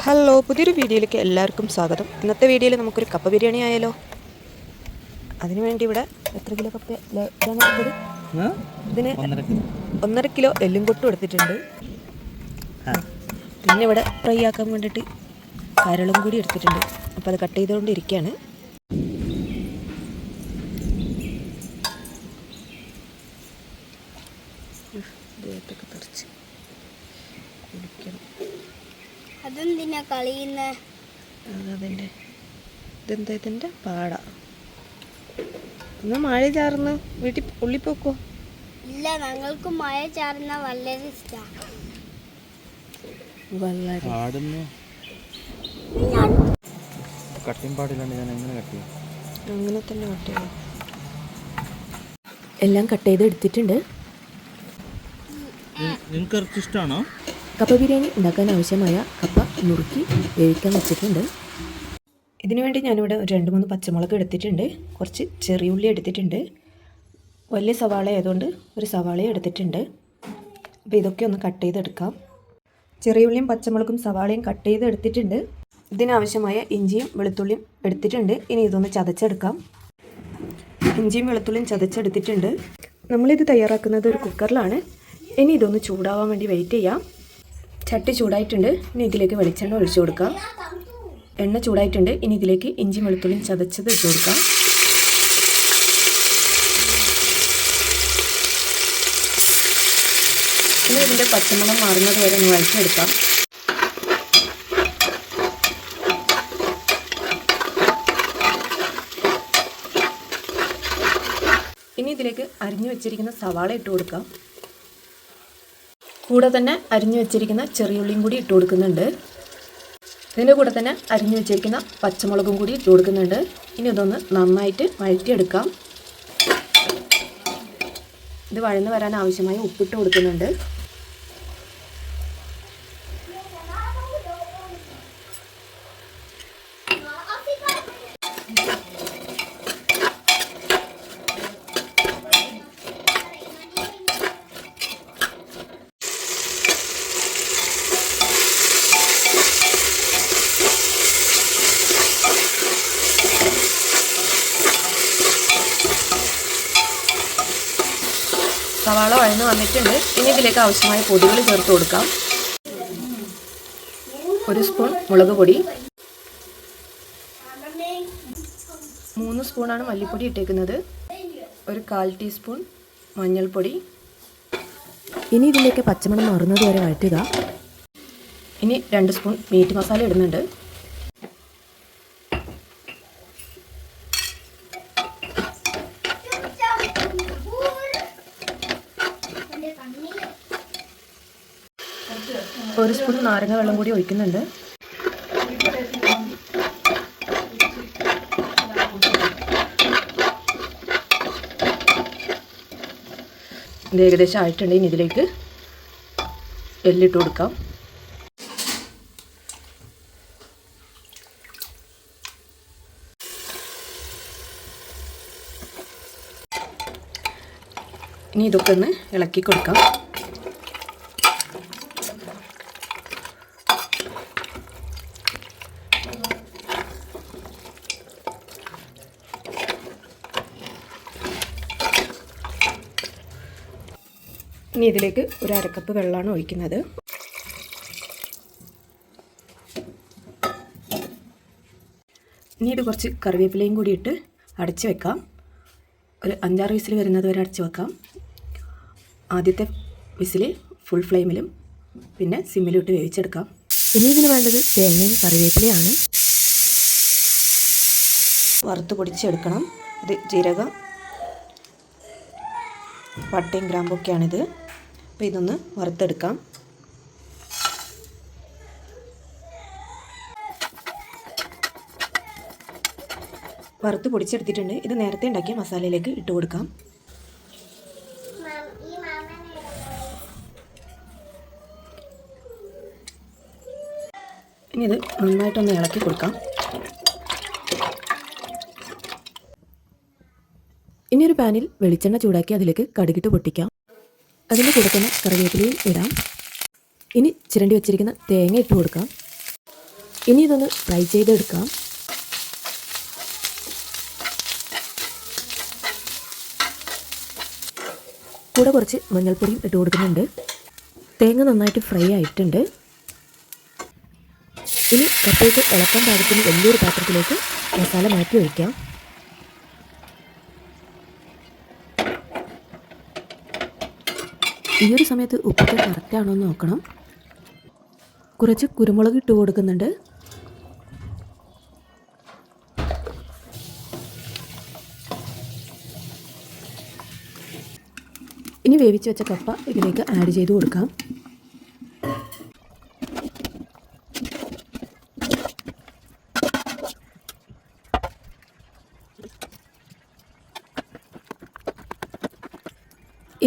Hello പുതിയൊരു വീഡിയോയിലേക്ക് എല്ലാവർക്കും സ്വാഗതം. ഇന്നത്തെ വീഡിയോയിൽ നമുക്കൊരു കപ്പ ബിരിയാണി ആയാലോ? അതിനുവേണ്ടി ഇവിടെ എത്ര കിലോ കപ്പ? ഇതിന് ഒന്നര കിലോ. എല്ലും കൊട്ടും എടുത്തിട്ടുണ്ട്. പിന്നെ ഇവിടെ ഫ്രൈ ആക്കാൻ വേണ്ടിയിട്ട് കരളും കൂടി എടുത്തിട്ടുണ്ട്. അപ്പോൾ അത് കട്ട് ചെയ്തുകൊണ്ടിരിക്കുകയാണ്. ദേഹത്തൊക്കെ തെറിച്ച്. അതെന്തിനാ കളിയുന്നേ? അതതിന്റെ ഇതെന്താ ഇതിന്റെ പാട? ഒന്ന് മഴ ചാർന്ന് വീട്ടിൽ ഉള്ളിപ്പോക്കോ? ഇല്ല ഞങ്ങൾക്ക് മഴ ചാർന്ന വളരെ ഇഷ്ടമാണ് വളരെ പാടുന്നു. കട്ടിയും പാടില്ലാണ്ട് ഞാൻ എങ്ങനെ കട്ട് ചെയ്യും? അങ്ങനെ തന്നെ കട്ട് എല്ലാം കട്ട് ചെയ്ത് എടുത്തിട്ടുണ്ട്. നിങ്ങൾക്ക് ഇഷ്ടമാണോ കപ്പ ബിരിയാണി ഉണ്ടാക്കാൻ ആവശ്യമായ കപ്പ നുറുക്കി വേവിക്കാൻ വെച്ചിട്ടുണ്ട്. ഇതിനുവേണ്ടി ഞാനിവിടെ ഒരു രണ്ട് മൂന്ന് പച്ചമുളക് എടുത്തിട്ടുണ്ട്. കുറച്ച് ചെറിയ ഉള്ളി എടുത്തിട്ടുണ്ട്. വലിയ സവാള ആയതുകൊണ്ട് ഒരു സവാളയും എടുത്തിട്ടുണ്ട്. അപ്പോൾ ഇതൊക്കെ ഒന്ന് കട്ട് ചെയ്തെടുക്കാം. ചെറിയുള്ളിയും പച്ചമുളകും സവാളയും കട്ട് ചെയ്ത് എടുത്തിട്ടുണ്ട് ഇതിനാവശ്യമായ ഇഞ്ചിയും വെളുത്തുള്ളിയും എടുത്തിട്ടുണ്ട്. ഇനി ഇതൊന്ന് ചതച്ചെടുക്കാം. ഇഞ്ചിയും വെളുത്തുള്ളിയും ചതച്ചെടുത്തിട്ടുണ്ട്. നമ്മളിത് തയ്യാറാക്കുന്നത് ഒരു കുക്കറിലാണ്. ഇനി ഇതൊന്ന് ചൂടാവാൻ വേണ്ടി വെയിറ്റ് ചെയ്യാം. ചട്ടി ചൂടായിട്ടുണ്ട്. ഇനി ഇതിലേക്ക് വെളിച്ചെണ്ണ ഒഴിച്ചു കൊടുക്കാം. എണ്ണ ചൂടായിട്ടുണ്ട്. ഇനി ഇതിലേക്ക് ഇഞ്ചി വെളുത്തുള്ളിയും ചതച്ചത് ഇട്ട് കൊടുക്കാം. ഇനി ഇതിന്റെ പച്ചമണം മാറുന്നത് വരെ ഒന്ന് വഴറ്റിയെടുക്കാം. ഇനി ഇതിലേക്ക് അരിഞ്ഞു വെച്ചിരിക്കുന്ന സവാള ഇട്ട് കൊടുക്കാം. കൂടെ തന്നെ അരിഞ്ഞു വെച്ചിരിക്കുന്ന ചെറിയുള്ളിയും കൂടി ഇട്ട് കൊടുക്കുന്നുണ്ട്. ഇതിന്റെ കൂടെ തന്നെ അരിഞ്ഞു വെച്ചിരിക്കുന്ന പച്ചമുളകും കൂടി ഇട്ട് കൊടുക്കുന്നുണ്ട്. ഇനി ഇതൊന്ന് നന്നായിട്ട് വഴറ്റിയെടുക്കാം. ഇത് വഴന്ന് വരാൻ ആവശ്യമായി ഉപ്പിട്ട് കൊടുക്കുന്നുണ്ട്. സവാള വഴന്ന് വന്നിട്ടുണ്ട്. ഇനി ഇതിലേക്ക് ആവശ്യമായ പൊടികൾ ചേർത്ത് കൊടുക്കാം. ഒരു സ്പൂൺ മുളക് പൊടി. മൂന്ന് സ്പൂണാണ് മല്ലിപ്പൊടി ഇട്ടേക്കുന്നത്. ഒരു കാൽ ടീസ്പൂൺ മഞ്ഞൾപ്പൊടി. ഇനി ഇതിലേക്ക് പച്ചമണം മാറുന്നത് വരെ വഴറ്റുക. ഇനി രണ്ട് സ്പൂൺ മീറ്റ് മസാല ഇടുന്നുണ്ട്. ഒരു സ്പൂൺ നാരങ്ങ വെള്ളം കൂടി ഒഴിക്കുന്നുണ്ട്. ഇത് ഏകദേശം ആയിട്ടുണ്ടെങ്കിൽ ഇതിലേക്ക് എല്ലിട്ട് കൊടുക്കാം. ഇനി ഇതൊക്കെ ഒന്ന് ഇളക്കി കൊടുക്കാം. ഇനി ഇതിലേക്ക് ഒരു അരക്കപ്പ് വെള്ളമാണ് ഒഴിക്കുന്നത്. ഇത് കുറച്ച് കറിവേപ്പിലയും കൂടി ഇട്ട് അടച്ച് വെക്കാം. ഒരു അഞ്ചാറ് വിസിൽ വരുന്നത് വരെ അടച്ച് വെക്കാം. ആദ്യത്തെ വിസിൽ ഫുൾ ഫ്ലെയിമിലും പിന്നെ സിമ്മിലും ഇട്ട് വേവിച്ചെടുക്കാം. ഇനി ഇതിന് വേണ്ടത് തേങ്ങയും കറിവേപ്പിലയാണ് വറുത്ത് പൊടിച്ചെടുക്കണം. ഇത് ജീരകം പട്ടയും ഗ്രാമ്പൊക്കെയാണിത് അപ്പോൾ ഇതൊന്ന് വറുത്തെടുക്കാം. വറുത്ത് പൊടിച്ചെടുത്തിട്ടുണ്ട്. ഇത് നേരത്തെ ഉണ്ടാക്കിയ മസാലയിലേക്ക് ഇട്ട് കൊടുക്കാം. ഇനി ഇത് നന്നായിട്ടൊന്ന് ഇളക്കി കൊടുക്കാം. ഇനി ഒരു പാനിൽ വെളിച്ചെണ്ണ ചൂടാക്കി അതിലേക്ക് കടുകിട്ട് പൊട്ടിക്കാം. അതിന്റെ കൂടെ തന്നെ കറിവേപ്പിലയും ഇടാം. ഇനി ചിരണ്ടി വെച്ചിരിക്കുന്ന തേങ്ങ ഇട്ട് കൊടുക്കാം. ഇനി ഇതൊന്ന് ഫ്രൈ ചെയ്തെടുക്കാം. കൂടെ കുറച്ച് മഞ്ഞൾപ്പൊടിയും ഇട്ട് കൊടുക്കുന്നുണ്ട്. തേങ്ങ നന്നായിട്ട് ഫ്രൈ ആയിട്ടുണ്ട്. ഇനി കപ്പയ്ക്ക് ഇളക്കാൻ പാകത്തിന് വലിയൊരു പാത്രത്തിലേക്ക് മസാല മാറ്റി ഒഴിക്കാം. ഈ ഒരു സമയത്ത് ഉപ്പൊക്കെ കറക്റ്റ് ആണോ എന്ന് നോക്കണം. കുറച്ച് കുരുമുളക് ഇട്ട് കൊടുക്കുന്നുണ്ട്. ഇനി വേവിച്ച് വെച്ച കപ്പ ഇതിലേക്ക് ആഡ് ചെയ്ത് കൊടുക്കാം.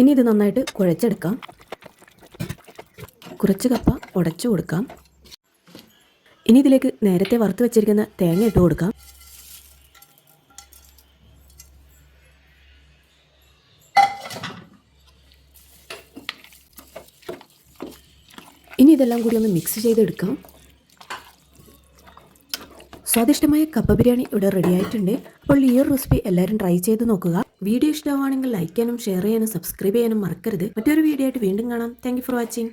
ഇനി ഇത് നന്നായിട്ട് കുഴച്ചെടുക്കാം. കുറച്ച് കപ്പ ഉടച്ചു കൊടുക്കാം. ഇനി ഇതിലേക്ക് നേരത്തെ വറുത്ത് വെച്ചിരിക്കുന്ന തേങ്ങ ഇട്ട് കൊടുക്കാം. ഇനി ഇതെല്ലാം കൂടി ഒന്ന് മിക്സ് ചെയ്തെടുക്കാം. സ്വാദിഷ്ടമായ കപ്പ ബിരിയാണി ഇവിടെ റെഡി ആയിട്ടുണ്ട്. അപ്പോൾ ഈ ഒരു റെസിപ്പി എല്ലാവരും ട്രൈ ചെയ്ത് നോക്കുക. വീഡിയോ ഇഷ്ടമാണെങ്കിൽ ലൈക്ക് ചെയ്യാനും ഷെയർ ചെയ്യാനും സബ്സ്ക്രൈബ് ചെയ്യാനും മറക്കരുത്. മറ്റൊരു വീഡിയോ ആയിട്ട് വീണ്ടും കാണാം. Thank for watching